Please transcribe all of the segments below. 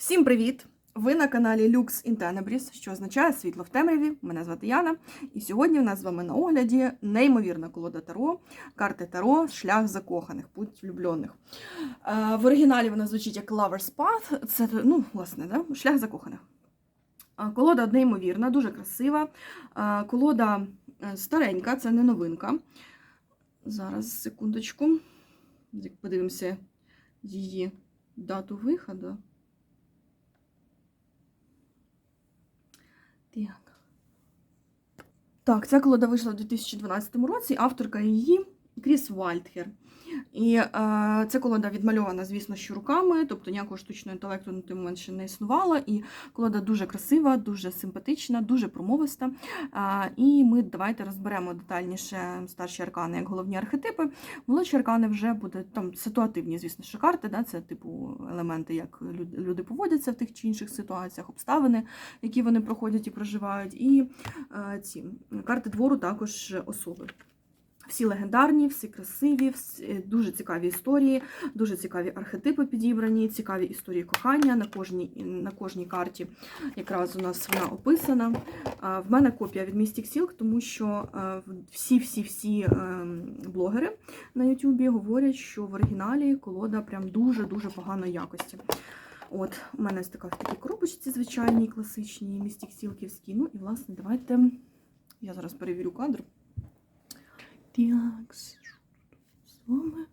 Всім привіт! Ви на каналі Lux in Tenebris, що означає світло в темряві. Мене звати Яна. І сьогодні у нас з вами на огляді неймовірна колода Таро, карти Таро, шлях закоханих, путь влюблених. Е, В оригіналі вона звучить як Lover's Path. Це, ну, власне, да? шлях закоханих. Е, Колода неймовірна, дуже красива. Е, Колода старенька, це не новинка. Зараз, секундочку. Подивимося її дату виходу. Так. Так, ця колода вийшла у 2012 році, авторка її Кріс Вальтхер. І е, ця колода відмальована, звісно, що руками, тобто ніякого штучного інтелекту на той момент ще не існувало. І колода дуже красива, дуже симпатична, дуже промовиста. Е, і ми давайте розберемо детальніше старші аркани як головні архетипи. Молодші аркани вже будуть там ситуативні, звісно, що карти, да, це типу елементи, як люди поводяться в тих чи інших ситуаціях, обставини, які вони проходять і проживають. І е, ці карти двору також особи. Всі легендарні, всі красиві, всі, дуже цікаві історії, дуже цікаві архетипи підібрані, цікаві історії кохання на кожній, на кожній карті. Якраз у нас вона описана. В мене копія від Mystic Silk, тому що всі-всі-всі блогери на Ютубі говорять, що в оригіналі колода прям дуже-дуже поганої якості. От, у мене така в такій коробочці звичайній, класичній, містік-сілківській. Ну і, власне, давайте. Я зараз перевірю кадр. Так, з вами.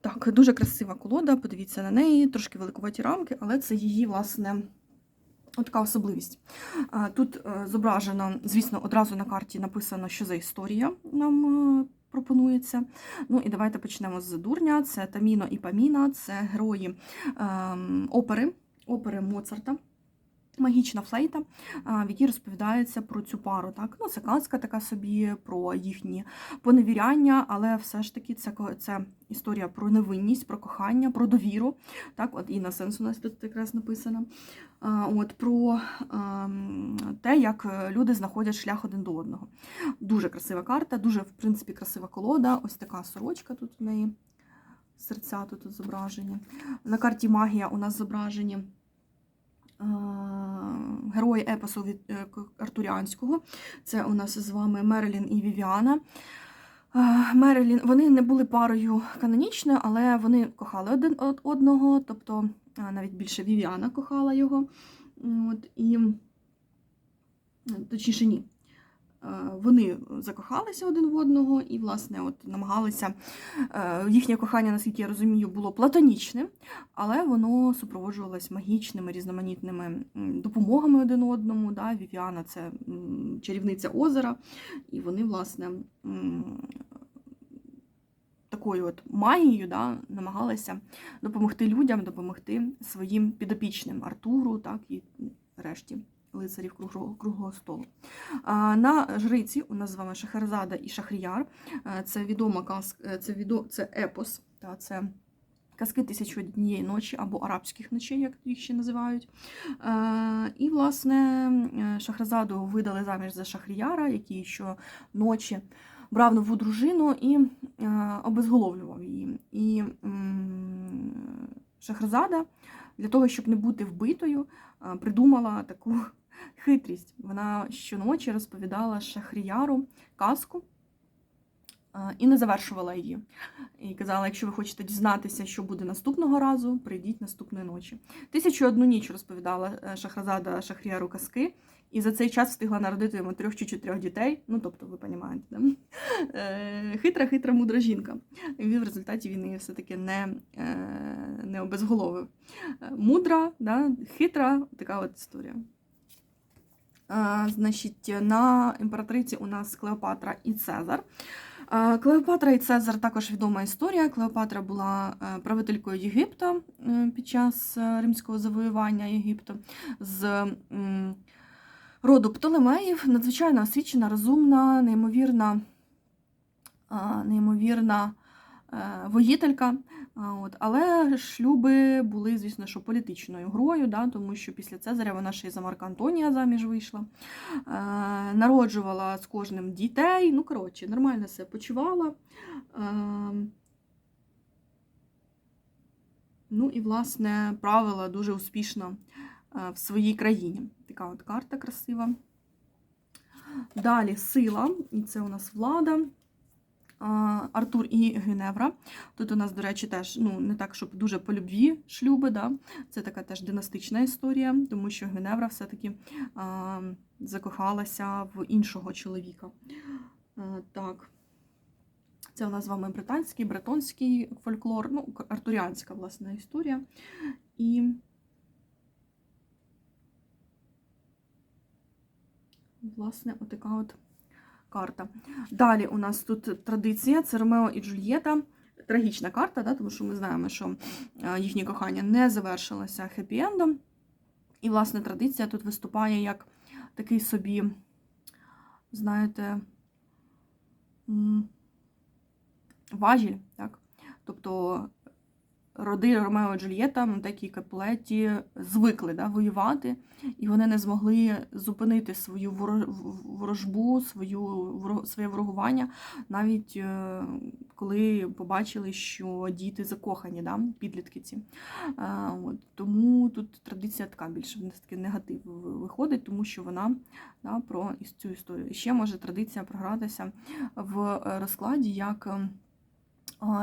Так, дуже красива колода, подивіться на неї, трошки великуваті рамки, але це її, власне, така особливість. Тут е, зображено, звісно, одразу на карті написано, що за історія нам е, пропонується. Ну і давайте почнемо з дурня. Це Таміно і Паміна, це герої ем, опери, опери Моцарта. Магічна флейта, в якій розповідається про цю пару. Так? Ну, це казка така собі, про їхні поневіряння, але все ж таки це, це історія про невинність, про кохання, про довіру. Так? От Інна Сенс у нас тут якраз написана. От, про ем, те, як е, люди знаходять шлях один до одного. Дуже красива карта, дуже, в принципі, красива колода. Ось така сорочка тут в неї. Серця тут зображені. На карті магія у нас зображені герої епосу від е, артуріанського. Це у нас з вами Мерелін і Вівіана. Е, Мерелін, вони не були парою канонічною, але вони кохали один од- одного, тобто е, навіть більше Вівіана кохала його. От, і, е, точніше, ні. Е, Вони закохалися один в одного і, власне, от намагалися. е, Їхнє кохання, наскільки я розумію, було платонічним, але воно супроводжувалось магічними різноманітними допомогами один одному. Да? Вівіана це чарівниця озера, і вони, власне, такою от магією да, намагалися допомогти людям, допомогти своїм підопічним Артуру, так і решті лицарів круглого, столу. На жриці у нас з вами Шахерзада і Шахріяр. Е, Це відома казка, це, відо, це епос, та, це казки тисячі однієї ночі або арабських ночей, як їх ще називають. Е, і, власне, е, Шахразаду видали заміж за Шахріяра, який щоночі брав нову дружину і е, обезголовлював її. І Шахразада для того, щоб не бути вбитою, е, придумала таку хитрість. Вона щоночі розповідала Шахріяру казку е, і не завершувала її. І казала, якщо ви хочете дізнатися, що буде наступного разу, прийдіть наступної ночі. Тисячу одну ніч розповідала е, Шахразада Шахріяру казки, і за цей час встигла народити йому трьох чи чотирьох дітей. Ну, тобто, ви розумієте, да? Е, хитра, хитра, мудра жінка. І в результаті він її все-таки не, е, не обезголовив. Е, Мудра, да? хитра, така от історія. Значить, на імператриці у нас Клеопатра і Цезар. Клеопатра і Цезар також відома історія. Клеопатра була правителькою Єгипта е, під час римського завоювання Єгипту з роду Птолемеїв. Надзвичайно освічена, розумна, неймовірна, неймовірна е, воїтелька. От. Але шлюби були, звісно, що політичною грою, да, тому що після Цезаря вона ще й за Марка Антонія заміж вийшла, е, народжувала з кожним дітей. Ну, коротше, нормально себе почувала. Е, Ну і, власне, правила дуже успішно в своїй країні. Така от карта красива. Далі сила, і це у нас влада. Артур і Геневра. Тут у нас, до речі, теж ну, не так, щоб дуже по любві шлюби. Да? Це така теж династична історія, тому що Геневра все-таки закохалася в іншого чоловіка. А, так. Це у нас з вами британський, бретонський фольклор, ну, артуріанська власне історія. І власне отака от карта. Далі у нас тут традиція: це Ромео і Джульєта. Трагічна карта, да, тому що ми знаємо, що е, їхнє кохання не завершилося хеппі-ендом. І, власне, традиція тут виступає як такий собі, знаєте, важіль. так? Тобто роди Ромео і Джульєта на такій каплеті звикли да, воювати, і вони не змогли зупинити свою ворожбу, свою, своє ворогування, навіть е, коли побачили, що діти закохані, да, підлітки ці. От, Тому тут традиція така більше в таки негатив виходить, тому що вона да, про цю історію. І ще може традиція програтися в розкладі як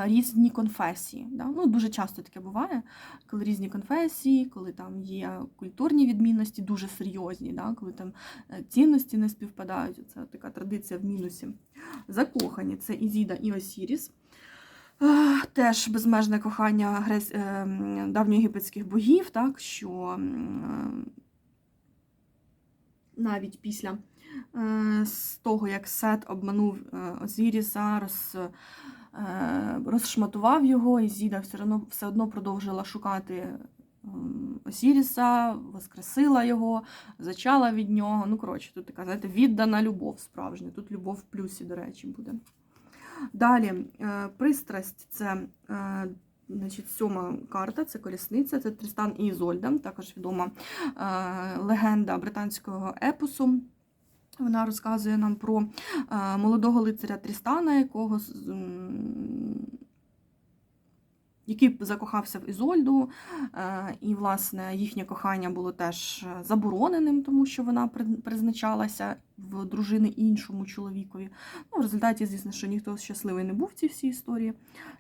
різні конфесії. Да? Ну, Дуже часто таке буває, коли різні конфесії, коли там є культурні відмінності, дуже серйозні, да? коли там е, цінності не співпадають. Це така традиція в мінусі. Закохані це Ізіда і Осіріс. Теж безмежне кохання грес... Е, давньоєгипетських богів, так, що навіть після е, з того, як Сет обманув Осіріса, роз Е, розшматував його, і Зіда все одно все одно продовжила шукати Осіріса, воскресила його, зачала від нього. Ну, коротше, тут така, знаєте, віддана любов справжня. Тут любов в плюсі, до речі, буде. Далі, е, пристрасть це е, значить, сьома карта, це колісниця, це Трістан і Ізольда, також відома легенда британського епосу. Вона розказує нам про е, молодого лицаря Трістана, якого який закохався в Ізольду, е, і, власне, їхнє кохання було теж забороненим, тому що вона призначалася в дружини іншому чоловікові. Ну, В результаті, звісно, що ніхто щасливий не був в цій всій історії.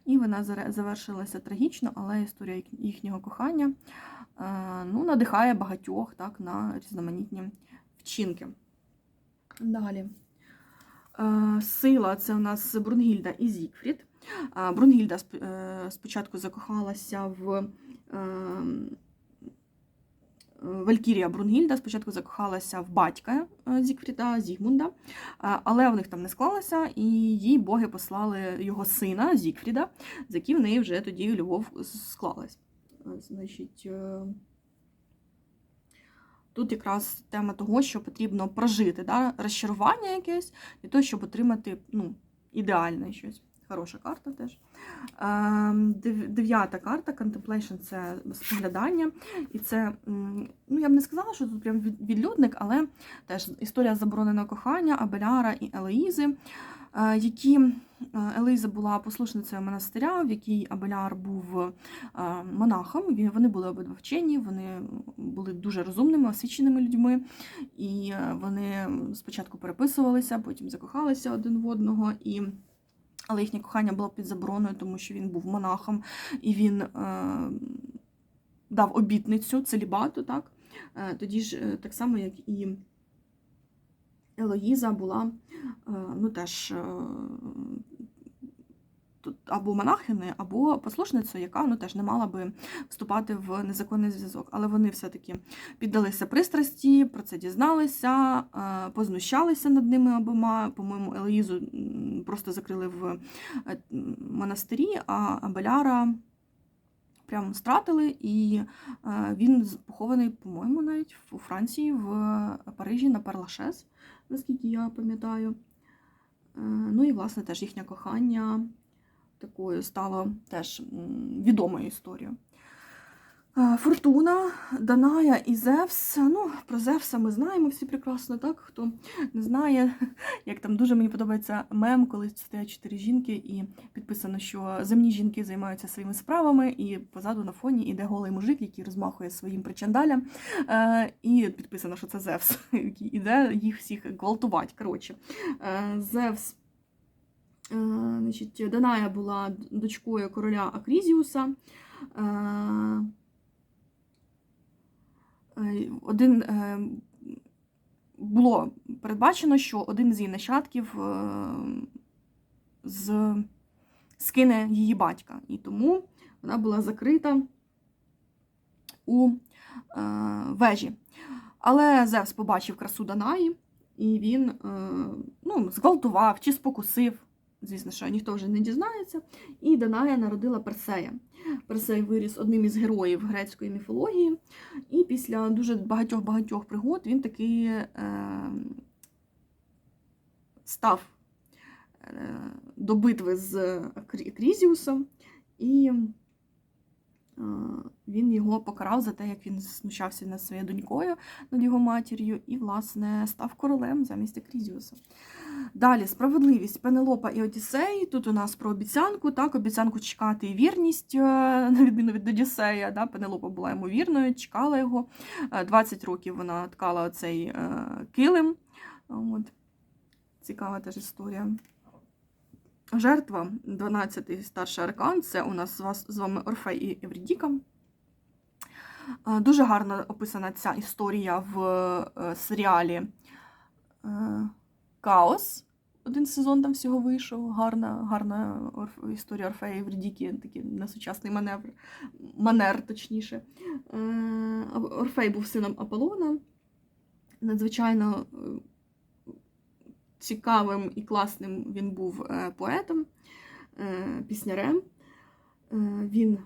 І вона завершилася трагічно, але історія їхнього кохання е, ну, надихає багатьох так, на різноманітні вчинки. Далі. Е, сила це у нас Брунгільда і Зікфрід. Е, Брунгільда е, спочатку закохалася в Валькірія Брунгільда спочатку закохалася в батька Зікфріда, Зігмунда, але в них там не склалося, і їй боги послали його сина Зікфріда, з яким в неї вже тоді любов склалась. Значить, Тут якраз тема того, що потрібно прожити да, розчарування якесь для того, щоб отримати ну, ідеальне щось. Хороша карта теж. Ем, дев'ята карта Contemplation це споглядання. І це, ну я б не сказала, що тут прям відлюдник, але теж історія забороненого кохання Абеляра і Елоїзи. Е, які е, Елиза була послушницею монастиря, в якій Абеляр був е, монахом. Вони були обидва вчені, вони були дуже розумними, освіченими людьми, і вони спочатку переписувалися, потім закохалися один в одного. І... Але їхнє кохання було під забороною, тому що він був монахом і він дав обітницю целібату. так? Тоді ж так само, як і Елоїза була е, ну, теж е, або монахини, або послушницею, яка ну, теж не мала би вступати в незаконний зв'язок. Але вони все-таки піддалися пристрасті, про це дізналися, е, познущалися над ними обома. По-моєму, Елоїзу просто закрили в монастирі, а Абеляра прямо стратили, і він похований, по-моєму, навіть у Франції, в Парижі на Перлашес наскільки я пам'ятаю. Е, ну і, власне, теж їхнє кохання такою стало теж відомою історією. Е, Фортуна, Даная і Зевс. Ну, про Зевса ми знаємо всі прекрасно, так? Хто не знає, як там дуже мені подобається мем, коли стоять чотири жінки, і підписано, що земні жінки займаються своїми справами, і позаду на фоні іде голий мужик, який розмахує своїм причандалям. Е, і підписано, що це Зевс, який іде їх всіх гвалтувати. Коротше, Е, Зевс. Значить, Даная була дочкою короля Акрізіуса. Е, один е, було передбачено, що один з її нащадків е, з, скине її батька, і тому вона була закрита у вежі. Але Зевс побачив красу Данаї, і він ну, зґвалтував чи спокусив. Звісно, що ніхто вже не дізнається. І Даная народила Персея. Персей виріс одним із героїв грецької міфології, і після дуже багатьох-багатьох пригод він таки е, став е, до битви з Крізіусом, і е, він його покарав за те, як він знущався над своєю донькою, над його матір'ю, і, власне, став королем замість Крізіуса. Далі справедливість Пенелопа і Одіссей. Тут у нас про обіцянку, так, обіцянку чекати і вірність, е, на відміну від Одіссея. Да, Пенелопа була йому вірною, чекала його. Е, 20 років вона ткала оцей е, килим. От. Цікава теж історія. Жертва, 12-й старший аркан, це у нас з вами Орфей і Еврідіка. Е, Дуже гарно описана ця історія в е, серіалі е, Каос. Один сезон там всього вийшов. Гарна, гарна орф... історія Орфея і Еврідіки, такий несучасний маневр, манер, точніше. Е, Орфей був сином Аполлона. Надзвичайно е, цікавим і класним він був е, поетом, піснярем. Він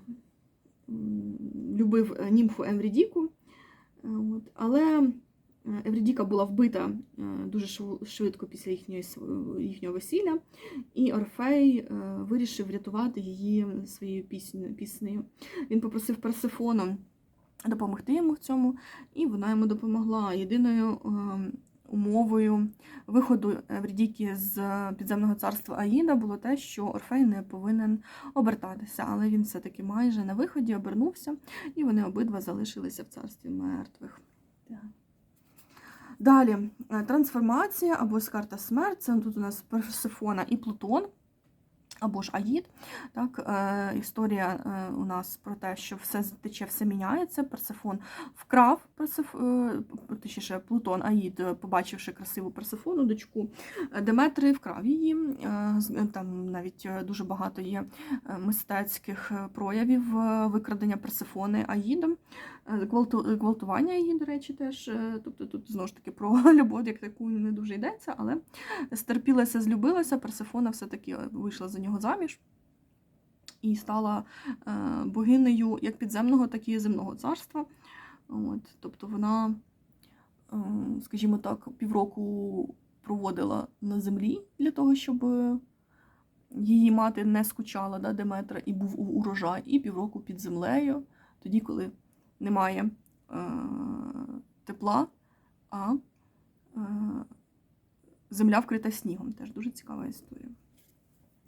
любив німфу Еврідіку. Е, От. Але е, Еврідіка була вбита е, дуже швидко після їхньої, їхнього весілля, і Орфей е, вирішив врятувати її своєю піснею. Він попросив Персефону допомогти йому в цьому, і вона йому допомогла. Єдиною умовою виходу Еврідіки з підземного царства Аїда було те, що Орфей не повинен обертатися, але він все-таки майже на виході обернувся, і вони обидва залишилися в царстві мертвих. Так. Далі е, трансформація або ж карта смерть. Це тут у нас Персифона і Плутон. Або ж Аїд. Так, е, історія е, у нас про те, що все тече, все міняється. Персифон вкрав Персиф, е, точніше, Плутон Аїд, е, побачивши красиву Персифону, дочку Деметри, вкрав її. Там навіть дуже багато є мистецьких проявів викрадення Персифони Аїдом. Гвалту- Гвалтування її, до речі, теж. Тобто тут знову ж таки про любов, як таку не дуже йдеться, але стерпілася, злюбилася, Персифона все-таки вийшла за нього заміж і стала е, богинею як підземного, так і земного царства. От, тобто вона, е, скажімо так, півроку проводила на землі для того, щоб її мати не скучала да, Деметра і був урожай, і півроку під землею, тоді, коли немає е, тепла, а е, земля вкрита снігом. Теж дуже цікава історія.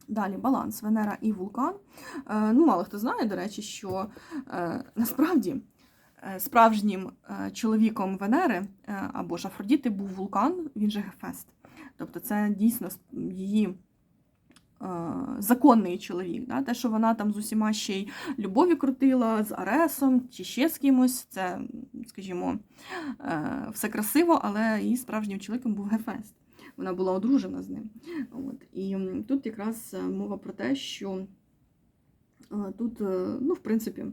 Далі баланс Венера і вулкан. Е, ну, мало хто знає, до речі, що е, насправді е, справжнім чоловіком Венери або ж Афродіти був вулкан, він же Гефест. Тобто це дійсно її законний чоловік. Да? Те, що вона там з усіма ще й любові крутила, з Аресом чи ще з кимось, це, скажімо, все красиво, але її справжнім чоловіком був Гефест. Вона була одружена з ним. От. І тут якраз е, мова про те, що е, тут, е, ну, в принципі,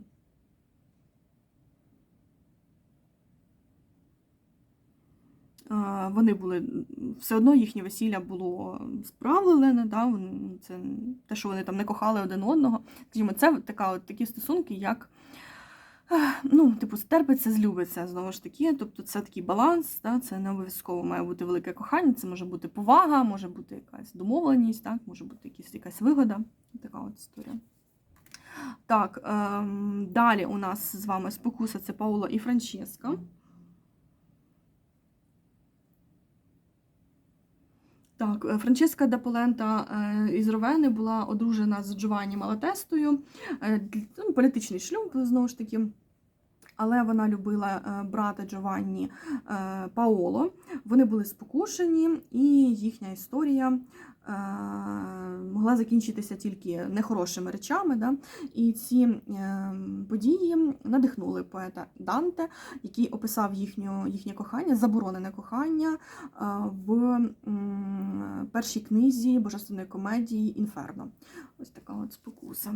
вони були все одно їхнє весілля було справлене, да, це те, що вони там не кохали один одного. Скажімо, це така, от, такі стосунки, як ну, типу, стерпиться, злюбиться знову ж таки. Тобто це такий баланс, да, це не обов'язково має бути велике кохання, це може бути повага, може бути якась домовленість, так, може бути якась, якась вигода. Така от історія. Так, ем, далі у нас з вами спокуса це Пауло і Франческа. Так, е, Франческа де Полента е, із Ровени була одружена з Джованні Малатестою. Е, ну, Політичний шлюб, знову ж таки. Але вона любила е, брата Джованні е, Паоло. Вони були спокушені, і їхня історія е, могла закінчитися тільки нехорошими речами. Да? І ці події надихнули поета Данте, який описав їхню, їхнє кохання, заборонене кохання в першій книзі божественної комедії Інферно. Ось така от спокуса.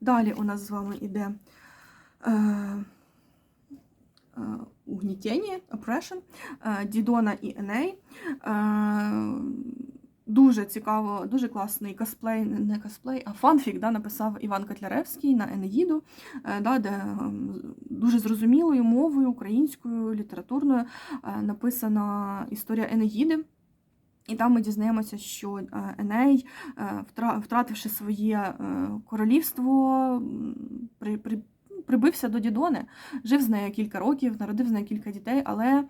Далі у нас з вами іде е, е, oppression, е, Дідона і Еней. Е, Дуже цікаво, дуже класний косплей, не косплей, а фанфік да, написав Іван Котляревський на Енеїду, е, да, де ем, дуже зрозумілою мовою, українською, літературною е, написана історія Енеїди. І там ми дізнаємося, що е, Еней, е, втративши своє е, королівство, при, при, прибився до Дідони, жив з нею кілька років, народив з нею кілька дітей, але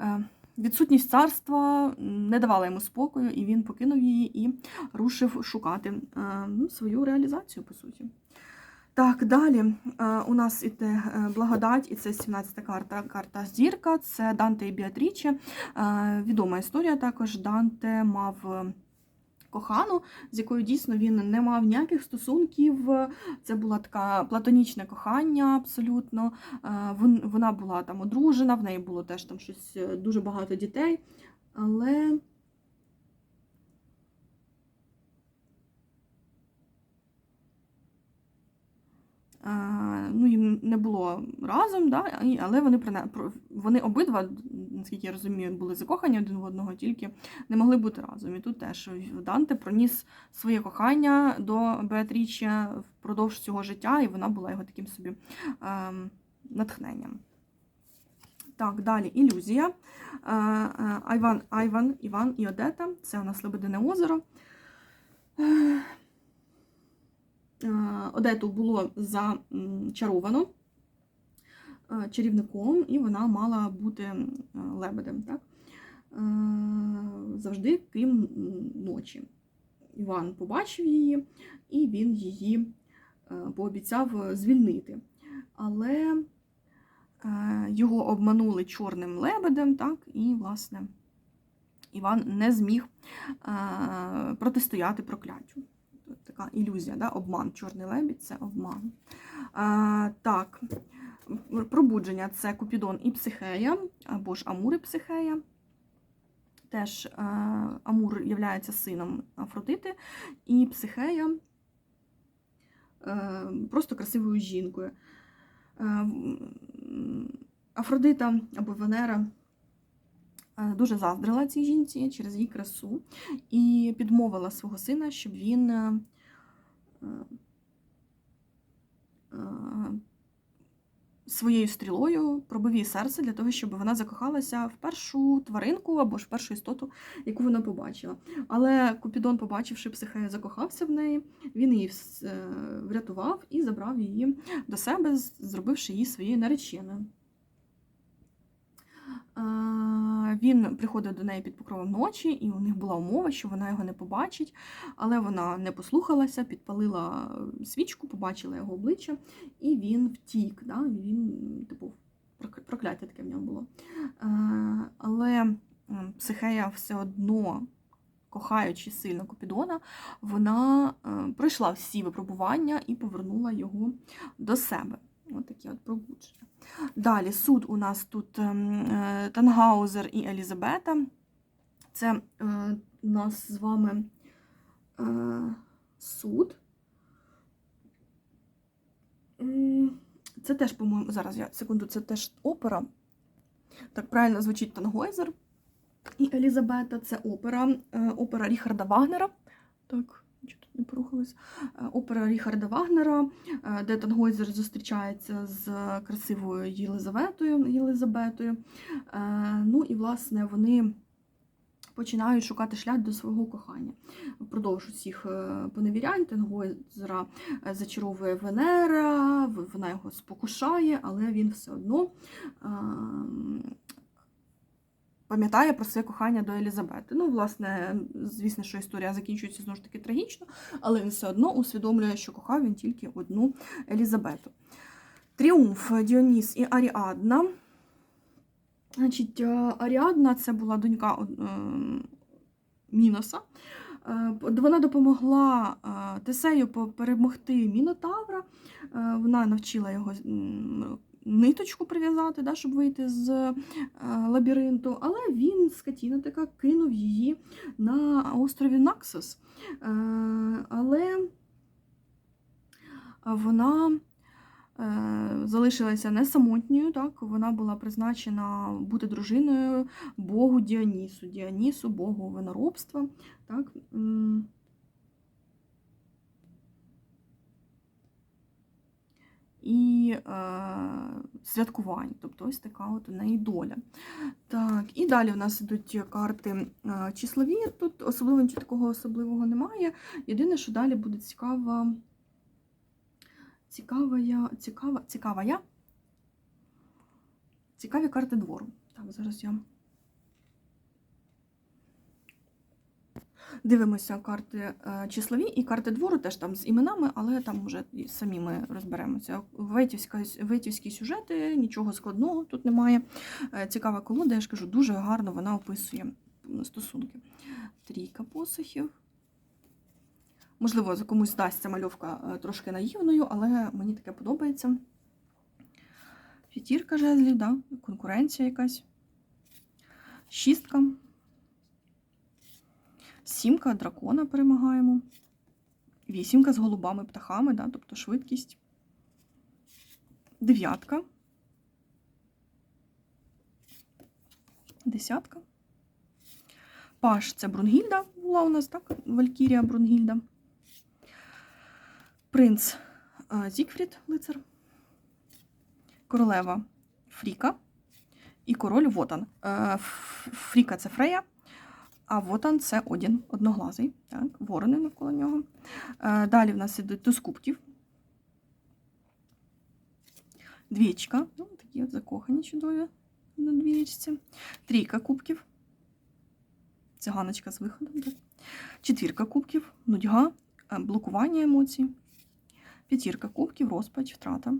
е, відсутність царства не давала йому спокою, і він покинув її і рушив шукати е, ну, свою реалізацію, по суті. Так, далі е, у нас іде благодать, і це 17-та карта, карта зірка, це Данте і Біатріче. Відома історія також. Данте мав кохану, з якою дійсно він не мав ніяких стосунків. Це була така платонічне кохання абсолютно. Е, Вона була там одружена, в неї було теж там щось е, дуже багато дітей. Але ну, їм не було разом, да, але вони вони обидва, наскільки я розумію, були закохані один в одного, тільки не могли бути разом. І тут теж Данте проніс своє кохання до Беатріче впродовж цього життя, і вона була його таким собі ем, натхненням. Так, далі ілюзія. Е, е, Айван, Айван, Іван і Одета. Це у нас Лебедине озеро. Е, Одету було зачаровано е, чарівником, і вона мала бути лебедем. Так? Е, Завжди крім ночі. Іван побачив її, і він її пообіцяв звільнити. Але його обманули чорним лебедем, так, і, власне, Іван не зміг протистояти прокляттю. Така ілюзія, да? обман. Чорний лебідь це обман. А, так, пробудження це Купідон і Психея, або ж Амур і Психея. Теж е, Амур є сином Афродити, і Психея е, просто красивою жінкою. Е, м, Афродита або Венера е, дуже заздрила цій жінці через її красу і підмовила свого сина, щоб він е, е, е, своєю стрілою пробив її серце для того, щоб вона закохалася в першу тваринку або ж в першу істоту, яку вона побачила. Але Купідон, побачивши психею, закохався в неї, він її е, врятував і забрав її до себе, зробивши її своєю нареченою. Він приходив до неї під покровом ночі, і у них була умова, що вона його не побачить, але вона не послухалася, підпалила свічку, побачила його обличчя, і він втік. Да? Він, типу, прокляття таке в нього було. Е, Але психея все одно. Кохаючи сильно Купідона, вона е, пройшла всі випробування і повернула його до себе. Ось такі от пробудження. Далі суд у нас тут ем, е, Тангаузер і Елізабета. Це е, у нас з вами е, суд. Це теж, по-моєму, зараз я секунду, це теж опера. Так правильно звучить Тангойзер і Елізабета. Це опера, е, опера Ріхарда Вагнера. Так, нічого тут не порухалось. Е, Опера Ріхарда Вагнера, е, де Тангойзер зустрічається з красивою Єлизаветою. Єлизабетою. Е, Ну і, власне, вони починають шукати шлях до свого кохання. Впродовж усіх поневірянь Тенгозера е, зачаровує Венера, вона його спокушає, але він все одно ем, пам'ятає про своє кохання до Елізабети. Ну, власне, звісно, що історія закінчується знову ж таки трагічно, але він все одно усвідомлює, що кохав він тільки одну Елізабету. Тріумф Діоніс і Аріадна. Значить, е, Аріадна це була донька е, Міноса. Е, Вона допомогла Тесею перемогти Мінотавра. Вона навчила його ниточку прив'язати, да, щоб вийти з е, лабіринту. Але він, скотіна така, кинув її на острові Наксос. Е, Але вона е, залишилася не самотньою, так? вона була призначена бути дружиною Богу Діонісу, Діонісу, Богу виноробства. Так? І е, святкувань, тобто ось така от у неї доля. Так, і далі в нас йдуть карти е, числові. Тут особливо нічого такого особливого немає. Єдине, що далі буде цікава. Цікава я. Цікава, цікава я. Цікаві карти двору. Так, зараз я. Дивимося карти е, числові і карти двору теж там з іменами, але там вже самі ми розберемося. Ветівська, ветівські сюжети, нічого складного тут немає. Е, Цікава колода, я ж кажу, дуже гарно вона описує стосунки. Трійка посухів. Можливо, комусь здасться мальовка е, трошки наївною, але мені таке подобається. П'ятірка жезлів, да? конкуренція якась. Шістка. Сімка дракона перемагаємо. Вісімка з голубами, птахами, да? тобто швидкість. Дев'ятка. Десятка. Паш це Брунгільда була у нас, так? Валькірія Брунгільда. Принц е, Зігфрід, лицар. Королева Фріка. І король Вотан. Е, Фріка це Фрея, а Вотан це Одін, одноглазий. Так, ворони навколо нього. Е, Далі в нас ідуть кубків. Двічка. Ну, такі от закохані чудові на двічці. Трійка кубків. Циганочка з виходом. Так. Четвірка кубків, нудьга, е, блокування емоцій. П'ятірка кубків, розпач, втрата.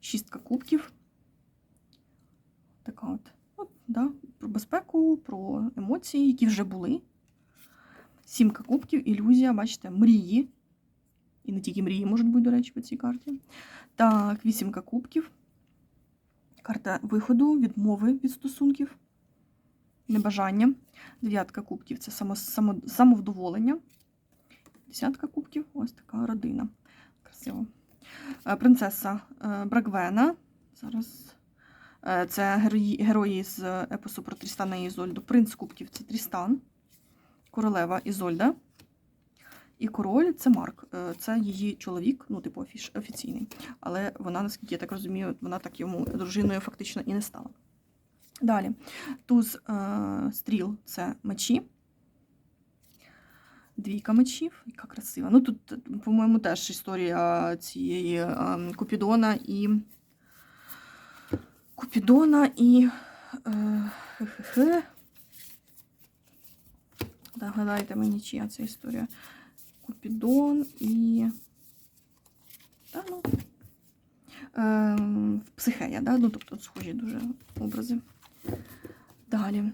Шістка кубків. Така от. Да, про безпеку, про емоції, які вже були. Сімка кубків, ілюзія, бачите, мрії. І не тільки мрії можуть бути, до речі, по цій карті. Так, вісімка кубків. Карта виходу, відмови від стосунків, небажання. Дев'ятка кубків це само, само, самовдоволення. Десятка кубків ось така родина. Красиво. Е, Принцеса е, Брагвена. Зараз це герої, з епосу про Трістана і Ізольду. Принц кубків це Трістан. Королева Ізольда. І король це Марк. Е, Це її чоловік, ну, типу, офіційний. Але вона, наскільки я так розумію, вона так йому дружиною фактично і не стала. Далі. Туз е, стріл це мечі. Двійка мечів, яка красива. Ну тут, по-моєму, теж історія цієї е, Купідона і. Купідона і. Е, хе-хе-хе. Догадайте мені, чия ця історія. Купідон і. Та, ну, е, психея, да? ну, тобто схожі дуже образи. Далі.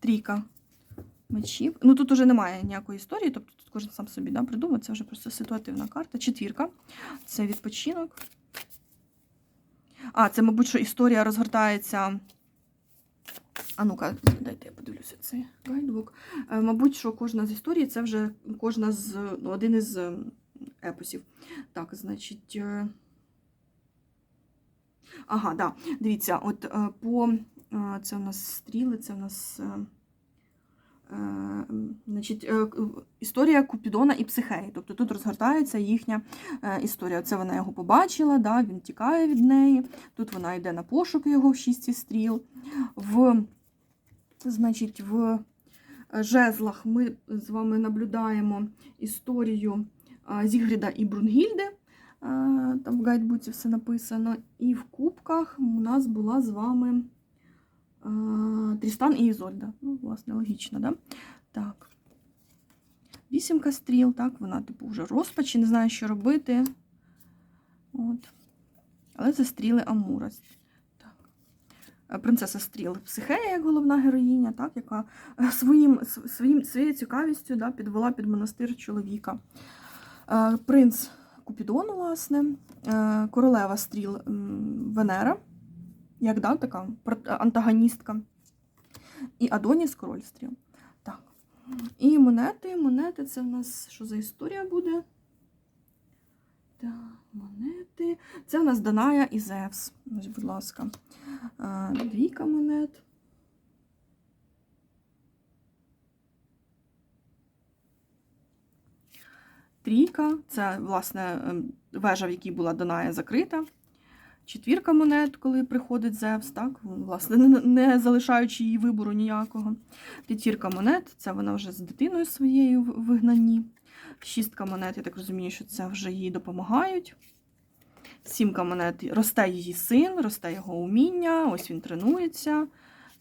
Трійка мечів. Ну тут уже немає ніякої історії, тобто тут кожен сам собі да, придумав, це вже просто ситуативна карта. Четвірка це відпочинок. А, це, мабуть, що історія розгортається. А ну-ка, дайте я подивлюся цей гайдбук. Е, Мабуть, що кожна з історій це вже кожна з ну, один із е, епосів. Так, значить. е, Ага, да. Дивіться, от е, по це у нас стріли, це у нас. Е, Значить, е, історія Купідона і Психеї. Тобто тут розгортається їхня е, історія. Це вона його побачила, да, він тікає від неї. Тут вона йде на пошуки його в шісті стріл. В Значить, в жезлах ми з вами наблюдаємо історію Зігріда і Брунгільди. Там в гайдбуці все написано. І в кубках у нас була з вами Трістан і Ізольда. Ну, власне, логічно, да? Так. Вісімка стріл, так, вона, типу, вже розпачі, не знає, що робити. От. Але це стріли Амура. Так. Е, Принцеса стріл Психея, як головна героїня, так, яка е, своїм, своїм, своєю цікавістю да, підвела під монастир чоловіка. Е, Принц Купідон, власне, е, королева стріл Венера, як да, така антагоністка. І Адоніс король стріл. Так. І монети. Монети це в нас що за історія буде? Так, монети. Це в нас Даная і Зевс. Будь ласка. Двійка монет. Трійка це, власне, ем, вежа, в якій була Даная закрита. Четвірка монет, коли приходить Зевс, так, власне, не- залишаючи їй вибору ніякого. П'ятірка монет це вона вже з дитиною своєю в вигнанні. Шістка монет, я так розумію, що це вже їй допомагають. Сімка монет росте її син, росте його уміння, ось він тренується.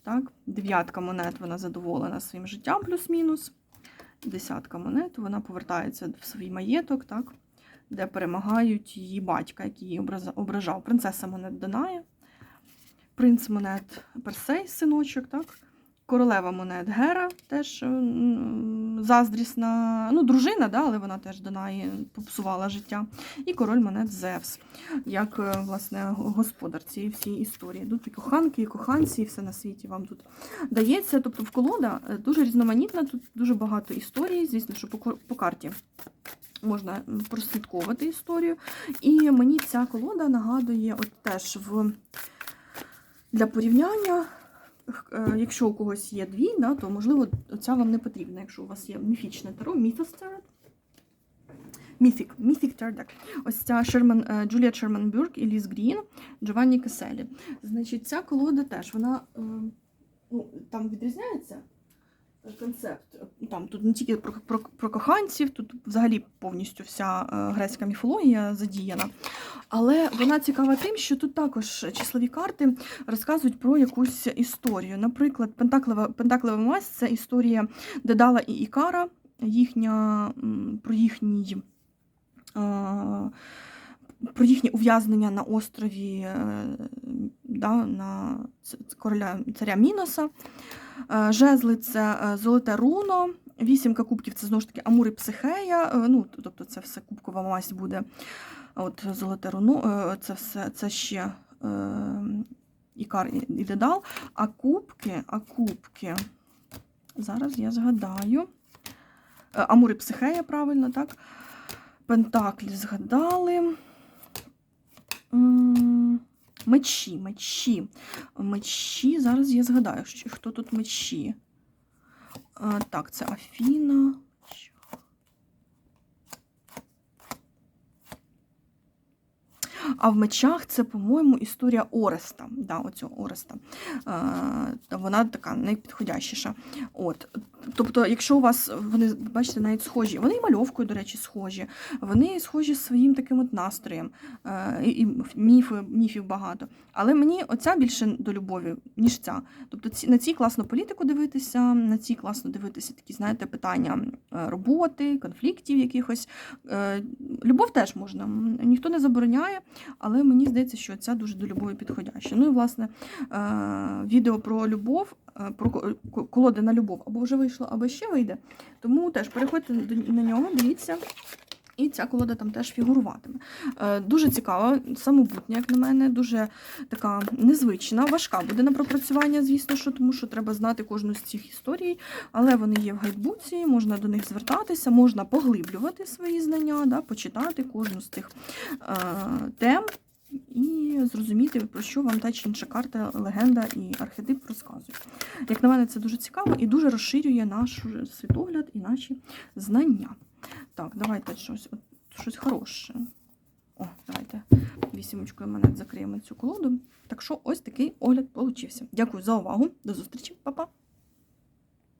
Так. Дев'ятка монет вона задоволена своїм життям, плюс-мінус. Десятка монет вона повертається в свій маєток, так, де перемагають її батька, який її ображав. Принцеса монет Даная, принц монет Персей, синочок, так. Королева монет Гера, теж заздрісна, ну, дружина, да, але вона теж Данаї попсувала життя. І король монет Зевс, як е, власне господар цієї всієї історії. Тут і коханки, і коханці, і все на світі вам тут дається. Тобто в колода е, дуже різноманітна, тут дуже багато історій, звісно, що по карті. Можна прослідковувати історію. І мені ця колода нагадує от теж в для порівняння. е, Якщо у когось є дві, да, то можливо ця вам не потрібна, якщо у вас є міфічне таро, Tarot. Mythic, Mythic Tarot. Ось ця Шерман, е, Джулія Шерман Бюрк і Ліз Грін, Джованні Кеселі. Значить, ця колода теж, вона е, ну, там відрізняється концепт. Там тут не тільки про, про, про коханців, тут взагалі повністю вся е, грецька міфологія задіяна. Але вона цікава тим, що тут також числові карти розказують про якусь історію. Наприклад, Пентаклева, Пентаклева мазь це історія Дедала і Ікара, їхня, про їхній. е, Про їхнє ув'язнення на острові е, да, на короля царя Міноса. Е, Жезли це е, золоте руно, вісімка кубків це знову ж таки Амур і Психея. е, Ну, тобто це все кубкова мазь буде. От золоте руно, це все це ще Ікар і Дедал. А кубки, а кубки. Зараз я згадаю. Е, Амур і Психея, правильно, так? Пентаклі згадали. Мечі, мечі. Мечі. Зараз я згадаю, хто тут мечі. А, так, це Афіна. А в мечах це, по-моєму, історія Ореста. Да, оцього Ореста. Та вона така найпідходящіша. От. Тобто, якщо у вас вони, бачите, навіть схожі, вони і мальовкою, до речі, схожі, вони схожі своїм таким от настроєм. Е, і, міфи, міфів багато. Але мені оця більше до любові, ніж ця. Тобто ці, на цій класно політику дивитися, на цій класно дивитися такі, знаєте, питання е, роботи, конфліктів якихось. Е, Любов теж можна, ніхто не забороняє, але мені здається, що ця дуже до любові підходяща. Ну і власне е, відео про любов, е, про ко- ко- колоди на любов або вже вийшло, або ще вийде. Тому теж переходьте на нього, дивіться. І ця колода там теж фігуруватиме. Е, Дуже цікава, самобутня, як на мене, дуже така незвична, важка буде на пропрацювання, звісно, що, тому що треба знати кожну з цих історій, але вони є в гайдбуці, можна до них звертатися, можна поглиблювати свої знання, да, почитати кожну з цих е, тем і зрозуміти, про що вам та чи інша карта, легенда і архетип розказують. Як на мене, це дуже цікаво і дуже розширює наш світогляд і наші знання. Так, давайте щось, от, щось хороше. О, давайте вісімочкою монет закриємо цю колоду. Так що ось такий огляд получився. Дякую за увагу. До зустрічі, Па-па!